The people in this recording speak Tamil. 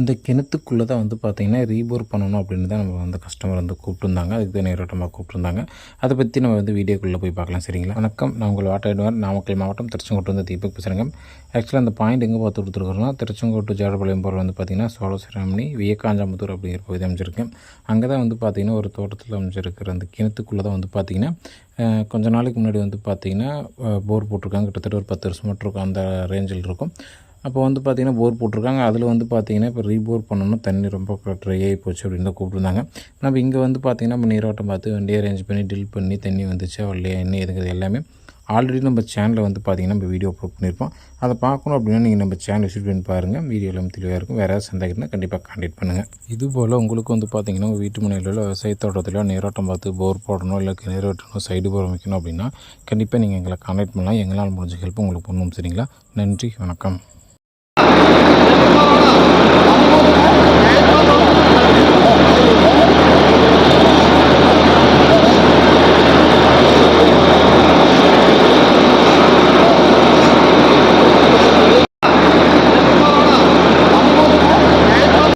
இந்த கிணத்துக்குள்ளே தான் வந்து பார்த்திங்கன்னா ரீபோர் பண்ணணும் அப்படின்னு தான் நம்ம வந்து கஸ்டமர் வந்து கூப்பிட்டுருந்தாங்க. அதுக்கு தான் நேரோட்டமாக கூப்பிட்டுருந்தாங்க. அதை பற்றி நம்ம வந்து வீடியோக்குள்ளே போய் பார்க்கலாம். சரிங்களா? வணக்கம். நான் உங்கள் வாட்டர் நாமக்கல் மாவட்டம் திருச்செங்கோட்டு வந்து தீபக் பேசுகிறேங்க ஆக்சுவலாக அந்த பாயிண்ட் எங்கே பார்த்து கொடுத்துருக்கோம்னா திருச்செங்கோட்டு ஜாடபாளையம் போகிற வந்து பார்த்திங்கன்னா சோழசிராமணி வியக்காஞ்சாமுத்தூர் அப்படிங்கிற பகுதி அமைச்சிருக்கேன் அங்கே தான் வந்து பார்த்திங்கன்னா ஒரு தோட்டத்தில் அமைச்சிருக்கிற அந்த கிணத்துக்குள்ளே தான் வந்து பார்த்திங்கன்னா கொஞ்ச நாளைக்கு முன்னாடி வந்து பார்த்திங்கன்னா போர் போட்டிருக்காங்க. கிட்டத்தட்ட ஒரு பத்து வருஷம் மட்டும் இருக்கும். அந்த ரேஞ்சில் இருக்கும். அப்போ வந்து பார்த்திங்கன்னா போர் போட்டிருக்காங்க. அதில் வந்து பார்த்திங்கன்னா இப்போ ரீபோர் பண்ணணும். தண்ணி ரொம்ப ட்ரை ஆகி போச்சு அப்படின்னு தான் கூப்பிட்டுருந்தாங்க. நம்ம இங்கே வந்து பார்த்திங்கன்னா நம்ம நீரோட்டம் பார்த்து வண்டியை அரேஞ்ச் பண்ணி டில் பண்ணி தண்ணி வந்துச்சு வரலையா என்ன இருக்குது எல்லாமே ஆல்ரெடி நம்ம சேனலில் வந்து பார்த்திங்கன்னா நம்ம வீடியோ அப்லோட் பண்ணியிருப்போம். அதை பார்க்கணும் அப்படின்னா நீங்கள் நம்ம சேனல் விசிட் பண்ணி பாருங்கள் வீடியோ எல்லாம் தெளிவாக இருக்கும். வேறு ஏதாவது சந்தேகம்னா கண்டிப்பாக காண்டக்ட் பண்ணுங்கள் இதுபோல் உங்களுக்கு வந்து பார்த்திங்கன்னா உங்கள் வீட்டு மனையில் உள்ள விவசாய தோட்டத்தில் நீரோட்டம் பார்த்து போர் போடணும் இல்லை கிணறு வெட்டணும் சைடு போர் வைக்கணும் அப்படின்னா கண்டிப்பாக நீங்கள் எங்களை காண்டக்ட் பண்ணலாம். எங்களால் முடிஞ்ச ஹெல்ப் உங்களுக்கு பண்ணணும் சரிங்களா? நன்றி. வணக்கம்.